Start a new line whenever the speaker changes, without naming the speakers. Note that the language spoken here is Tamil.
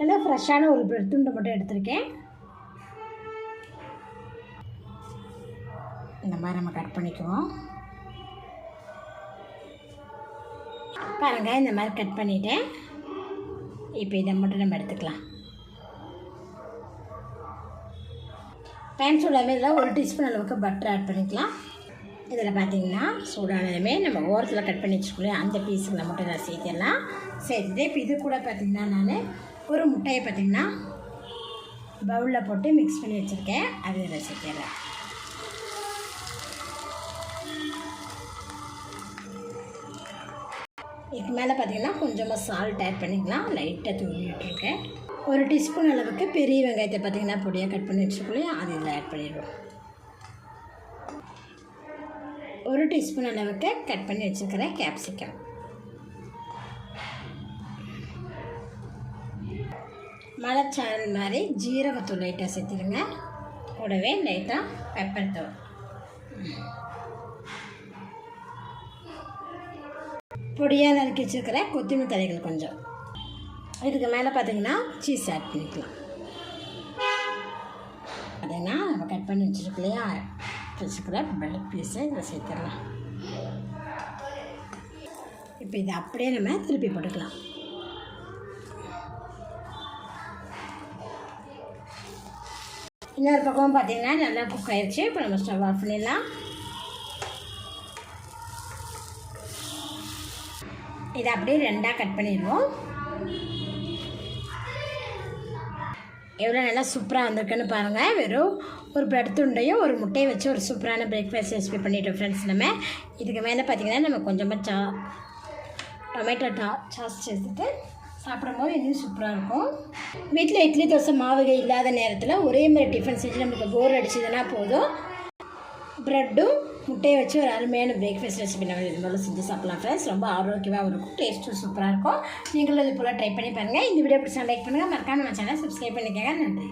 நல்லா ஃப்ரெஷ்ஷான ஒரு பிரெட் துண்டை மட்டும் எடுத்திருக்கேன். இந்த மாதிரி நம்ம கட் பண்ணிக்குவோம். பாருங்க இந்த மாதிரி கட் பண்ணிட்டேன். இப்போ இதை மட்டும் நம்ம எடுத்துக்கலாம். பேன் சூடாமே இதில் ஒரு டீஸ்பூன் அளவுக்கு பட்டர் ஆட் பண்ணிக்கலாம். இதில் பார்த்தீங்கன்னா சூடானதுமே நம்ம ஓரத்தில் கட் பண்ணி வச்சுக்கலையே அந்த பீஸுகளை மட்டும் நான் சேர்த்திடலாம். சேர்த்துட்டு இப்போ இது கூட பார்த்தீங்கன்னா நான் ஒரு முட்டையை பார்த்தீங்கன்னா பவுலில் போட்டு மிக்ஸ் பண்ணி வச்சுருக்கேன். அது இதில் இதுக்கு மேலே பார்த்தீங்கன்னா கொஞ்சமாக சால்ட் ஆட் பண்ணிக்கலாம். லைட்டாக தூவி விட்டுருக்கேன். ஒரு டீஸ்பூன் அளவுக்கு பெரிய வெங்காயத்தை பார்த்தீங்கன்னா பொடியாக கட் பண்ணி வச்சுக்கலையே அது இதில் ஆட் பண்ணிடுவோம். ஒரு டீஸ்பூன் அளவுக்கு கட் பண்ணி வச்சுருக்கிறேன் கேப்சிகம் மலைச்சாரல் மாதிரி ஜீரகத்தூள் லைட்டாக சேர்த்துருங்க. கூடவே லைட்டாக பெப்பர் தூள். பொடியாக நறுக்கி வச்சுருக்கிற கொத்தமல்லி தலைகள் கொஞ்சம். இதுக்கு மேலே பார்த்தீங்கன்னா சீஸ் ஆட் பண்ணிக்கலாம். பார்த்தீங்கன்னா நம்ம கட் பண்ணி வச்சுருக்கலையா? வச்சுக்கிற பிரெட் பீஸை இதில் சேர்த்துடலாம். இப்போ இதை அப்படியே நம்ம திருப்பி போட்டுக்கலாம். இன்னொரு பக்கம் பார்த்தீங்கன்னா நல்லா குக் ஆயிடுச்சு இப்போ நம்ம ஸ்டவ் ஆஃப் பண்ணிடலாம். இதை அப்படியே ரெண்டாக கட் பண்ணிடுவோம். எவ்வளோ நல்லா சூப்பராக வந்திருக்குன்னு பாருங்கள் வெறும் ஒரு பிரெட் துண்டையும் ஒரு முட்டையை வச்சு ஒரு சூப்பரான பிரேக்ஃபாஸ்ட் ரெசிபி பண்ணிட்டோம் ஃப்ரெண்ட்ஸ் நம்ம. இதுக்கு மேலே பார்த்தீங்கன்னா நம்ம கொஞ்சமாக சா டொமேட்டோ டா சாஸ் சேர்த்துட்டு சாப்பிடும்போது இன்னும் சூப்பராக இருக்கும். வீட்டில் இட்லி தோசை மாவுகை இல்லாத நேரத்தில் ஒரே மாதிரி டிஃபன் செஞ்சு நம்மளுக்கு போர் அடிச்சதுன்னா போதும். ப்ரெட்டும் முட்டையை வச்சு ஒரு அருமையான பிரேக்ஃபாஸ்ட் ரெசிபி நம்ம இருந்தாலும் செஞ்சு சாப்பிடலாம் ஃப்ரெண்ட்ஸ் ரொம்ப ஆரோக்கியமாகவும் இருக்கும் டேஸ்ட்டும் சூப்பராக இருக்கும். நீங்களும் இது போல் ட்ரை பண்ணி பாருங்கள் இந்த வீடியோ பிடிச்சா லைக் பண்ணுங்கள் மறக்காம நம்ம சேனல் சப்ஸ்கிரைப் பண்ணிக்கோங்க. நன்றி.